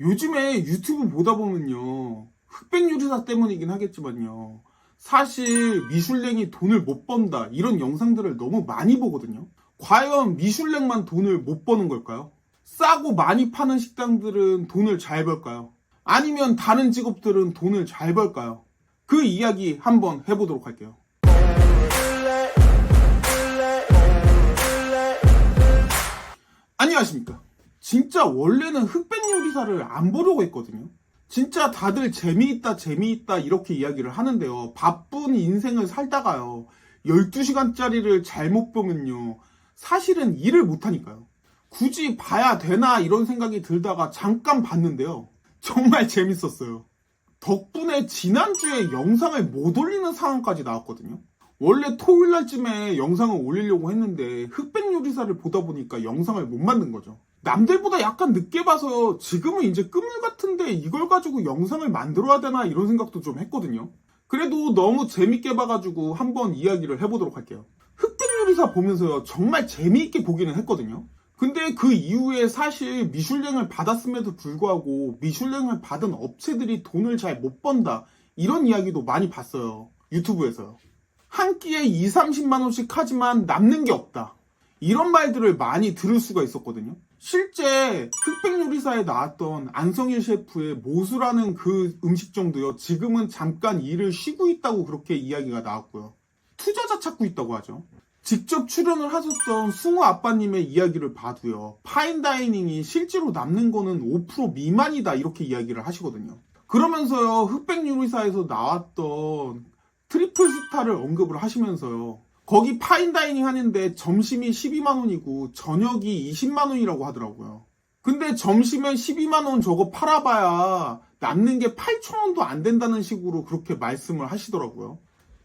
요즘에 유튜브 보다 보면요. 흑백 요리사 때문이긴 하겠지만요. 사실 미슐랭이 돈을 못 번다 이런 영상들을 너무 많이 보거든요. 과연 미슐랭만 돈을 못 버는 걸까요? 싸고 많이 파는 식당들은 돈을 잘 벌까요? 아니면 다른 직업들은 돈을 잘 벌까요? 그 이야기 한번 해보도록 할게요. 안녕하십니까. 진짜 원래는 흑백 요리사를 안 보려고 했거든요. 진짜 다들 재미있다, 재미있다 이렇게 이야기를 하는데요. 바쁜 인생을 살다가요. 12시간짜리를 잘못 보면요. 사실은 일을 못하니까요. 굳이 봐야 되나 이런 생각이 들다가 잠깐 봤는데요. 정말 재밌었어요. 덕분에 지난주에 영상을 못 올리는 상황까지 나왔거든요. 원래 토요일 날쯤에 영상을 올리려고 했는데 흑백 요리사를 보다 보니까 영상을 못 만든 거죠. 남들보다 약간 늦게 봐서 지금은 이제 끝물 같은데 이걸 가지고 영상을 만들어야 되나 이런 생각도 좀 했거든요. 그래도 너무 재밌게 봐가지고 한번 이야기를 해보도록 할게요. 흑백 요리사 보면서요 정말 재미있게 보기는 했거든요. 근데 그 이후에 사실 미슐랭을 받았음에도 불구하고 미슐랭을 받은 업체들이 돈을 잘 못 번다 이런 이야기도 많이 봤어요. 유튜브에서요. 한 끼에 2, 30만 원씩 하지만 남는 게 없다. 이런 말들을 많이 들을 수가 있었거든요. 실제 흑백 요리사에 나왔던 안성일 셰프의 모수라는 그 음식점도요. 지금은 잠깐 일을 쉬고 있다고 그렇게 이야기가 나왔고요. 투자자 찾고 있다고 하죠. 직접 출연을 하셨던 승우 아빠님의 이야기를 봐도요. 파인다이닝이 실제로 남는 거는 5% 미만이다 이렇게 이야기를 하시거든요. 그러면서요. 흑백 요리사에서 나왔던 트리플 스타를 언급을 하시면서요. 거기 파인다이닝 하는데 점심이 12만원이고 저녁이 20만원이라고 하더라고요. 근데 점심에 12만원 저거 팔아봐야 남는 게 8천원도 안 된다는 식으로 그렇게 말씀을 하시더라고요.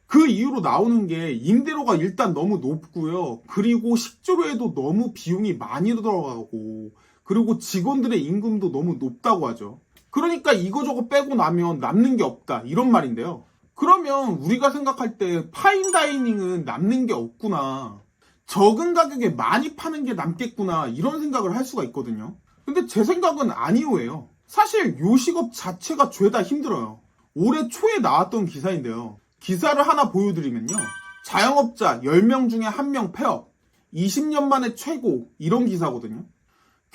그 이후로 나오는 게 임대료가 일단 너무 높고요. 그리고 식재료에도 너무 비용이 많이 들어가고 그리고 직원들의 임금도 너무 높다고 하죠. 그러니까 이거저거 빼고 나면 남는 게 없다 이런 말인데요. 그러면 우리가 생각할 때 파인 다이닝은 남는 게 없구나. 적은 가격에 많이 파는 게 남겠구나. 이런 생각을 할 수가 있거든요. 근데 제 생각은 아니오예요. 사실 요식업 자체가 죄다 힘들어요. 올해 초에 나왔던 기사인데요. 기사를 하나 보여드리면요. 자영업자 10명 중에 1명 폐업. 20년 만에 최고. 이런 기사거든요.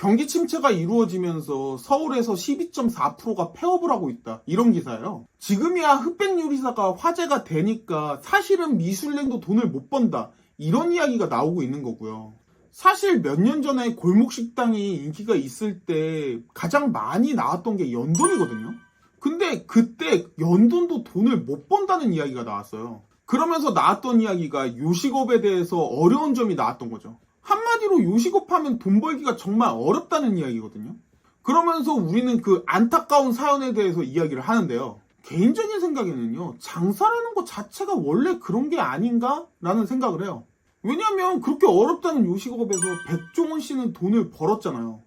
경기 침체가 이루어지면서 서울에서 12.4%가 폐업을 하고 있다. 이런 기사예요. 지금이야 흑백 요리사가 화제가 되니까 사실은 미슐랭도 돈을 못 번다. 이런 이야기가 나오고 있는 거고요. 사실 몇 년 전에 골목 식당이 인기가 있을 때 가장 많이 나왔던 게 연돈이거든요. 근데 그때 연돈도 돈을 못 번다는 이야기가 나왔어요. 그러면서 나왔던 이야기가 요식업에 대해서 어려운 점이 나왔던 거죠. 한마디로 요식업 하면 돈 벌기가 정말 어렵다는 이야기거든요. 그러면서 우리는 그 안타까운 사연에 대해서 이야기를 하는데요. 개인적인 생각에는요, 장사라는 것 자체가 원래 그런 게 아닌가? 라는 생각을 해요. 왜냐면 그렇게 어렵다는 요식업에서 백종원 씨는 돈을 벌었잖아요.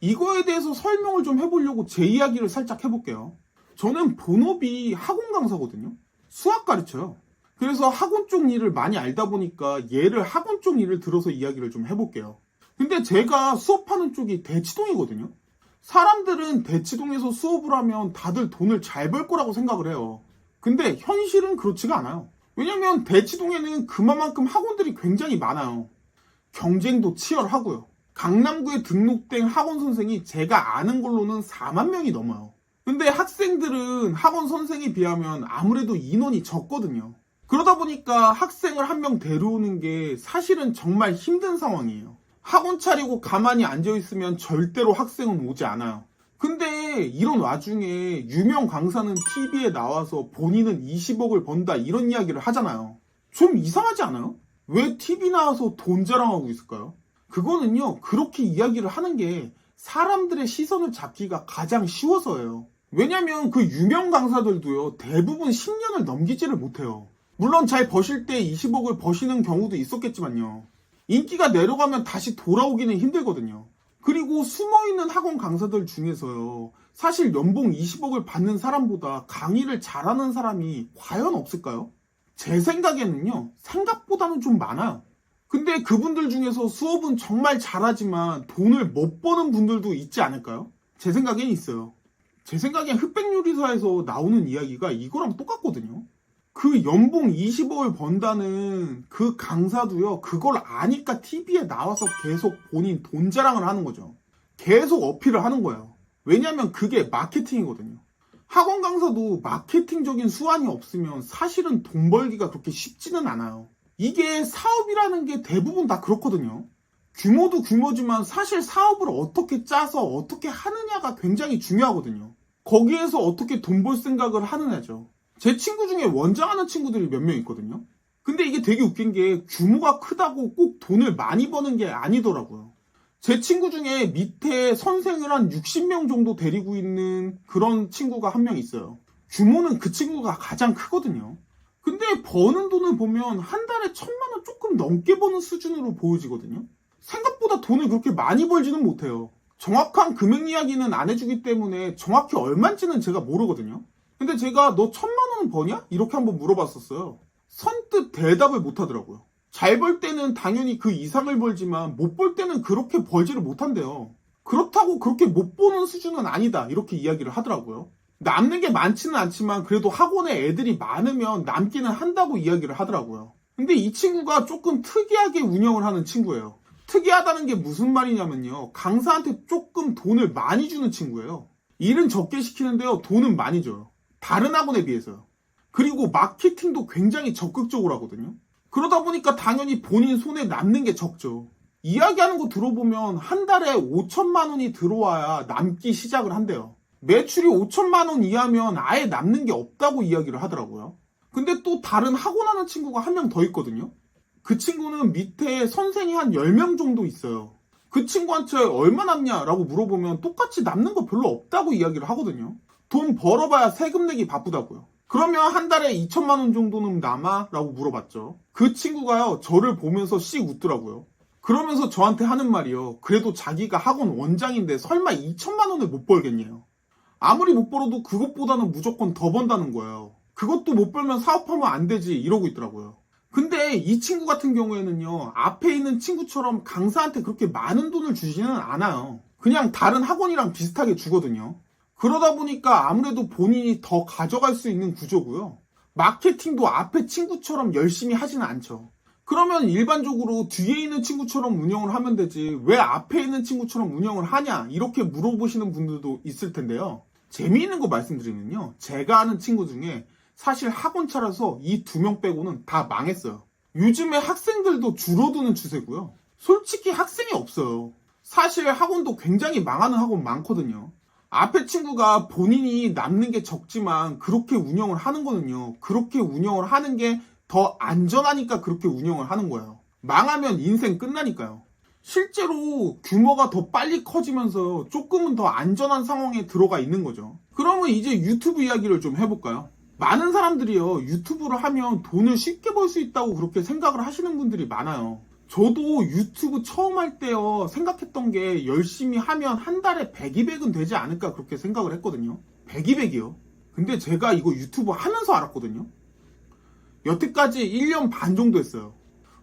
이거에 대해서 설명을 좀 해보려고 제 이야기를 살짝 해볼게요. 저는 본업이 학원 강사거든요. 수학 가르쳐요. 그래서 학원 쪽 일을 많이 알다 보니까 얘를 학원 쪽 일을 들어서 이야기를 좀 해볼게요. 근데 제가 수업하는 쪽이 대치동이거든요. 사람들은 대치동에서 수업을 하면 다들 돈을 잘 벌 거라고 생각을 해요. 근데 현실은 그렇지가 않아요. 왜냐면 대치동에는 그만큼 학원들이 굉장히 많아요. 경쟁도 치열하고요. 강남구에 등록된 학원 선생이 제가 아는 걸로는 4만 명이 넘어요. 근데 학생들은 학원 선생에 비하면 아무래도 인원이 적거든요. 그러다 보니까 학생을 한 명 데려오는 게 사실은 정말 힘든 상황이에요. 학원 차리고 가만히 앉아있으면 절대로 학생은 오지 않아요. 근데 이런 와중에 유명 강사는 TV에 나와서 본인은 20억을 번다 이런 이야기를 하잖아요. 좀 이상하지 않아요? 왜 TV 나와서 돈 자랑하고 있을까요? 그거는요, 그렇게 이야기를 하는 게 사람들의 시선을 잡기가 가장 쉬워서예요. 왜냐면 그 유명 강사들도요, 대부분 10년을 넘기지를 못해요. 물론 잘 버실 때 20억을 버시는 경우도 있었겠지만요. 인기가 내려가면 다시 돌아오기는 힘들거든요. 그리고 숨어있는 학원 강사들 중에서요. 사실 연봉 20억을 받는 사람보다 강의를 잘하는 사람이 과연 없을까요? 제 생각에는요. 생각보다는 좀 많아요. 근데 그분들 중에서 수업은 정말 잘하지만 돈을 못 버는 분들도 있지 않을까요? 제 생각엔 있어요. 제 생각엔 흑백 요리사에서 나오는 이야기가 이거랑 똑같거든요. 그 연봉 20억을 번다는 그 강사도요, 그걸 아니까 TV에 나와서 계속 본인 돈 자랑을 하는 거죠. 계속 어필을 하는 거예요. 왜냐면 그게 마케팅이거든요. 학원 강사도 마케팅적인 수완이 없으면 사실은 돈 벌기가 그렇게 쉽지는 않아요. 이게 사업이라는 게 대부분 다 그렇거든요. 규모도 규모지만 사실 사업을 어떻게 짜서 어떻게 하느냐가 굉장히 중요하거든요. 거기에서 어떻게 돈 벌 생각을 하느냐죠. 제 친구 중에 원장하는 친구들이 몇 명 있거든요. 근데 이게 되게 웃긴 게 규모가 크다고 꼭 돈을 많이 버는 게 아니더라고요. 제 친구 중에 밑에 선생을 한 60명 정도 데리고 있는 그런 친구가 한 명 있어요. 규모는 그 친구가 가장 크거든요. 근데 버는 돈을 보면 한 달에 천만 원 조금 넘게 버는 수준으로 보여지거든요. 생각보다 돈을 그렇게 많이 벌지는 못해요. 정확한 금액 이야기는 안 해주기 때문에 정확히 얼마인지는 제가 모르거든요. 근데 제가 너 천만 원은 버냐? 이렇게 한번 물어봤었어요. 선뜻 대답을 못 하더라고요. 잘 벌 때는 당연히 그 이상을 벌지만 못 벌 때는 그렇게 벌지를 못한대요. 그렇다고 그렇게 못 보는 수준은 아니다. 이렇게 이야기를 하더라고요. 남는 게 많지는 않지만 그래도 학원에 애들이 많으면 남기는 한다고 이야기를 하더라고요. 근데 이 친구가 조금 특이하게 운영을 하는 친구예요. 특이하다는 게 무슨 말이냐면요. 강사한테 조금 돈을 많이 주는 친구예요. 일은 적게 시키는데요. 돈은 많이 줘요. 다른 학원에 비해서요. 그리고 마케팅도 굉장히 적극적으로 하거든요. 그러다 보니까 당연히 본인 손에 남는 게 적죠. 이야기하는 거 들어보면 한 달에 5천만 원이 들어와야 남기 시작을 한대요. 매출이 5천만 원 이하면 아예 남는 게 없다고 이야기를 하더라고요. 근데 또 다른 학원 하는 친구가 한 명 더 있거든요. 그 친구는 밑에 선생이 한 10명 정도 있어요. 그 친구한테 얼마 남냐라고 물어보면 똑같이 남는 거 별로 없다고 이야기를 하거든요. 돈 벌어봐야 세금 내기 바쁘다고요. 그러면 한 달에 2천만 원 정도는 남아? 라고 물어봤죠. 그 친구가요, 저를 보면서 씩 웃더라고요. 그러면서 저한테 하는 말이요. 그래도 자기가 학원 원장인데 설마 2천만 원을 못 벌겠냐요. 아무리 못 벌어도 그것보다는 무조건 더 번다는 거예요. 그것도 못 벌면 사업하면 안 되지 이러고 있더라고요. 근데 이 친구 같은 경우에는요, 앞에 있는 친구처럼 강사한테 그렇게 많은 돈을 주지는 않아요. 그냥 다른 학원이랑 비슷하게 주거든요. 그러다 보니까 아무래도 본인이 더 가져갈 수 있는 구조고요. 마케팅도 앞에 친구처럼 열심히 하지는 않죠. 그러면 일반적으로 뒤에 있는 친구처럼 운영을 하면 되지 왜 앞에 있는 친구처럼 운영을 하냐 이렇게 물어보시는 분들도 있을 텐데요. 재미있는 거 말씀드리면요. 제가 아는 친구 중에 사실 학원 차려서 이 두 명 빼고는 다 망했어요. 요즘에 학생들도 줄어드는 추세고요. 솔직히 학생이 없어요. 사실 학원도 굉장히 망하는 학원 많거든요. 앞에 친구가 본인이 남는 게 적지만 그렇게 운영을 하는 거는요. 그렇게 운영을 하는 게 더 안전하니까 그렇게 운영을 하는 거예요. 망하면 인생 끝나니까요. 실제로 규모가 더 빨리 커지면서 조금은 더 안전한 상황에 들어가 있는 거죠. 그러면 이제 유튜브 이야기를 좀 해볼까요? 많은 사람들이요, 유튜브를 하면 돈을 쉽게 벌 수 있다고 그렇게 생각을 하시는 분들이 많아요. 저도 유튜브 처음 할 때요, 생각했던 게 열심히 하면 한 달에 100, 200은 되지 않을까 그렇게 생각을 했거든요. 100, 200이요. 근데 제가 이거 유튜브 하면서 알았거든요. 여태까지 1년 반 정도 했어요.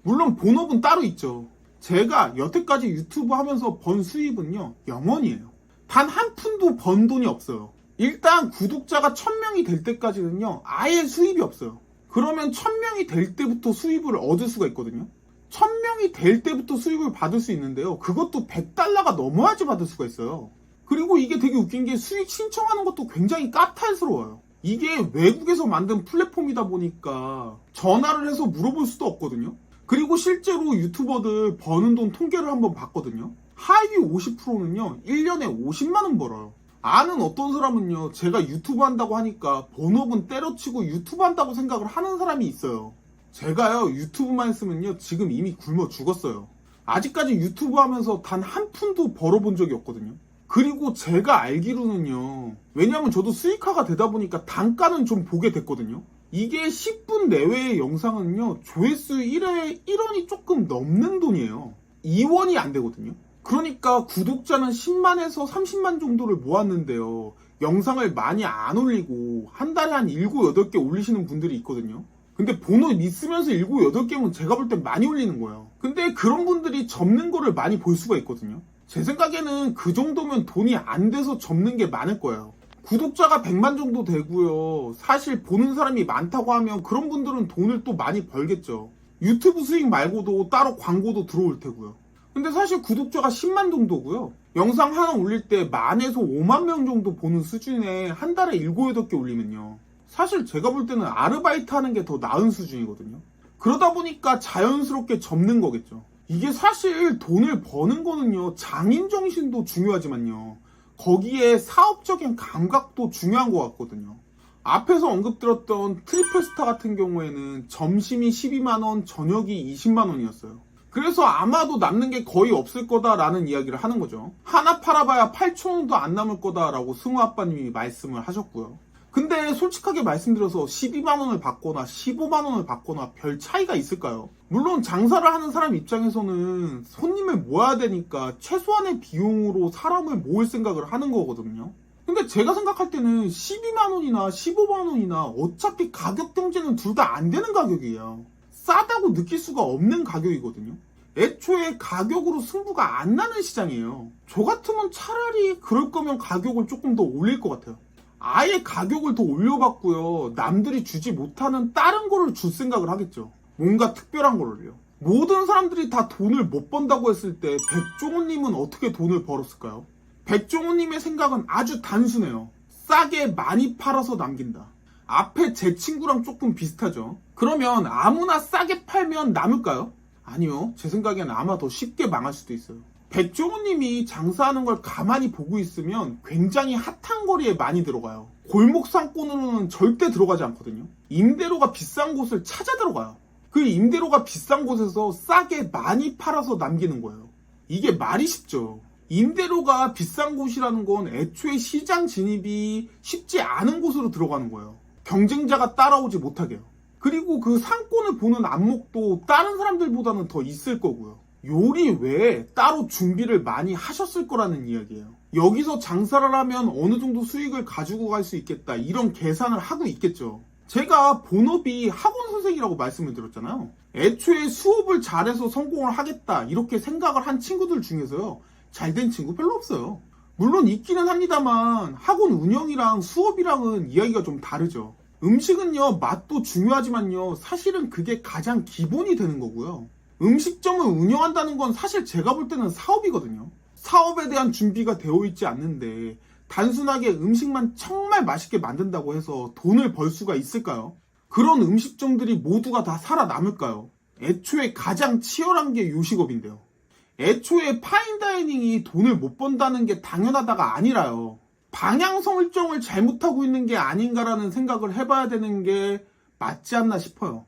물론 본업은 따로 있죠. 제가 여태까지 유튜브 하면서 번 수입은요, 0원이에요. 단 한 푼도 번 돈이 없어요. 일단 구독자가 1000명이 될 때까지는요, 아예 수입이 없어요. 그러면 1000명이 될 때부터 수입을 얻을 수가 있거든요. 1000명이 될 때부터 수입을 받을 수 있는데요. 그것도 100달러가 넘어야지 받을 수가 있어요. 그리고 이게 되게 웃긴 게 수익 신청하는 것도 굉장히 까탈스러워요. 이게 외국에서 만든 플랫폼이다 보니까 전화를 해서 물어볼 수도 없거든요. 그리고 실제로 유튜버들 버는 돈 통계를 한번 봤거든요. 하위 50%는요, 1년에 50만원 벌어요. 아는 어떤 사람은요, 제가 유튜브 한다고 하니까 본업은 때려치고 유튜브 한다고 생각을 하는 사람이 있어요. 제가요, 유튜브만 했으면요, 지금 이미 굶어 죽었어요. 아직까지 유튜브 하면서 단 한 푼도 벌어본 적이 없거든요. 그리고 제가 알기로는요, 왜냐면 저도 수익화가 되다 보니까 단가는 좀 보게 됐거든요. 이게 10분 내외의 영상은요, 조회수 1회에 1원이 조금 넘는 돈이에요. 2원이 안 되거든요. 그러니까 구독자는 10만에서 30만 정도를 모았는데요. 영상을 많이 안 올리고 한 달에 한 7, 8개 올리시는 분들이 있거든요. 근데 번호 있으면서 7, 8개면 제가 볼 땐 많이 올리는 거예요. 근데 그런 분들이 접는 거를 많이 볼 수가 있거든요. 제 생각에는 그 정도면 돈이 안 돼서 접는 게 많을 거예요. 구독자가 100만 정도 되고요. 사실 보는 사람이 많다고 하면 그런 분들은 돈을 또 많이 벌겠죠. 유튜브 수익 말고도 따로 광고도 들어올 테고요. 근데 사실 구독자가 10만 정도고요. 영상 하나 올릴 때 만에서 5만 명 정도 보는 수준에 한 달에 7, 8개 올리면요. 사실 제가 볼 때는 아르바이트 하는 게 더 나은 수준이거든요. 그러다 보니까 자연스럽게 접는 거겠죠. 이게 사실 돈을 버는 거는요, 장인 정신도 중요하지만요. 거기에 사업적인 감각도 중요한 것 같거든요. 앞에서 언급드렸던 트리플스타 같은 경우에는 점심이 12만원, 저녁이 20만원이었어요. 그래서 아마도 남는 게 거의 없을 거다라는 이야기를 하는 거죠. 하나 팔아봐야 8천원도 안 남을 거다라고 승우 아빠님이 말씀을 하셨고요. 근데 솔직하게 말씀드려서 12만원을 받거나 15만원을 받거나 별 차이가 있을까요? 물론 장사를 하는 사람 입장에서는 손님을 모아야 되니까 최소한의 비용으로 사람을 모을 생각을 하는 거거든요. 근데 제가 생각할 때는 12만원이나 15만원이나 어차피 가격 경제는 둘 다 안 되는 가격이에요. 싸다고 느낄 수가 없는 가격이거든요. 애초에 가격으로 승부가 안 나는 시장이에요. 저 같으면 차라리 그럴 거면 가격을 조금 더 올릴 것 같아요. 아예 가격을 더 올려봤고요. 남들이 주지 못하는 다른 거를 줄 생각을 하겠죠. 뭔가 특별한 거를요. 모든 사람들이 다 돈을 못 번다고 했을 때 백종원님은 어떻게 돈을 벌었을까요? 백종원님의 생각은 아주 단순해요. 싸게 많이 팔아서 남긴다. 앞에 제 친구랑 조금 비슷하죠. 그러면 아무나 싸게 팔면 남을까요? 아니요. 제 생각엔 아마 더 쉽게 망할 수도 있어요. 백종원님이 장사하는 걸 가만히 보고 있으면 굉장히 핫한 거리에 많이 들어가요. 골목 상권으로는 절대 들어가지 않거든요. 임대료가 비싼 곳을 찾아 들어가요. 그 임대료가 비싼 곳에서 싸게 많이 팔아서 남기는 거예요. 이게 말이 쉽죠. 임대료가 비싼 곳이라는 건 애초에 시장 진입이 쉽지 않은 곳으로 들어가는 거예요. 경쟁자가 따라오지 못하게요. 그리고 그 상권을 보는 안목도 다른 사람들보다는 더 있을 거고요. 요리 외에 따로 준비를 많이 하셨을 거라는 이야기예요. 여기서 장사를 하면 어느 정도 수익을 가지고 갈 수 있겠다. 이런 계산을 하고 있겠죠. 제가 본업이 학원 선생이라고 말씀을 드렸잖아요. 애초에 수업을 잘해서 성공을 하겠다. 이렇게 생각을 한 친구들 중에서요. 잘된 친구 별로 없어요. 물론 있기는 합니다만 학원 운영이랑 수업이랑은 이야기가 좀 다르죠. 음식은요, 맛도 중요하지만요, 사실은 그게 가장 기본이 되는 거고요. 음식점을 운영한다는 건 사실 제가 볼 때는 사업이거든요. 사업에 대한 준비가 되어 있지 않는데 단순하게 음식만 정말 맛있게 만든다고 해서 돈을 벌 수가 있을까요? 그런 음식점들이 모두가 다 살아남을까요? 애초에 가장 치열한 게 요식업인데요. 애초에 파인다이닝이 돈을 못 번다는 게 당연하다가 아니라요. 방향 설정을 잘못하고 있는 게 아닌가라는 생각을 해봐야 되는 게 맞지 않나 싶어요.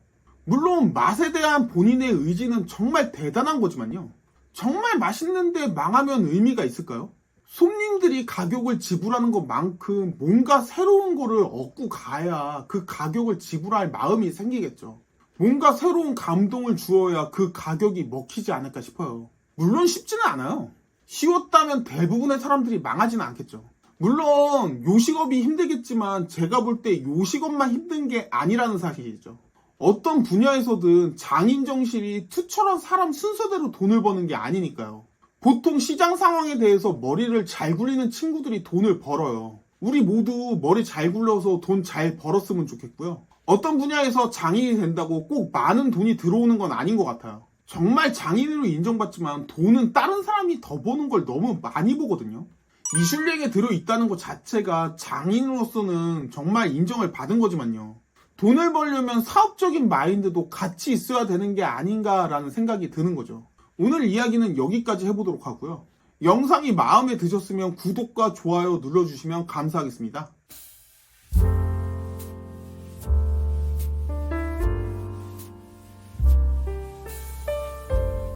물론 맛에 대한 본인의 의지는 정말 대단한 거지만요. 정말 맛있는데 망하면 의미가 있을까요? 손님들이 가격을 지불하는 것만큼 뭔가 새로운 거를 얻고 가야 그 가격을 지불할 마음이 생기겠죠. 뭔가 새로운 감동을 주어야 그 가격이 먹히지 않을까 싶어요. 물론 쉽지는 않아요. 쉬웠다면 대부분의 사람들이 망하지는 않겠죠. 물론 요식업이 힘들겠지만 제가 볼 때 요식업만 힘든 게 아니라는 사실이죠. 어떤 분야에서든 장인 정신이 투철한 사람 순서대로 돈을 버는 게 아니니까요. 보통 시장 상황에 대해서 머리를 잘 굴리는 친구들이 돈을 벌어요. 우리 모두 머리 잘 굴려서 돈 잘 벌었으면 좋겠고요. 어떤 분야에서 장인이 된다고 꼭 많은 돈이 들어오는 건 아닌 것 같아요. 정말 장인으로 인정받지만 돈은 다른 사람이 더 버는 걸 너무 많이 보거든요. 미슐랭에 들어있다는 것 자체가 장인으로서는 정말 인정을 받은 거지만요. 돈을 벌려면 사업적인 마인드도 같이 있어야 되는 게 아닌가라는 생각이 드는 거죠. 오늘 이야기는 여기까지 해보도록 하고요. 영상이 마음에 드셨으면 구독과 좋아요 눌러주시면 감사하겠습니다.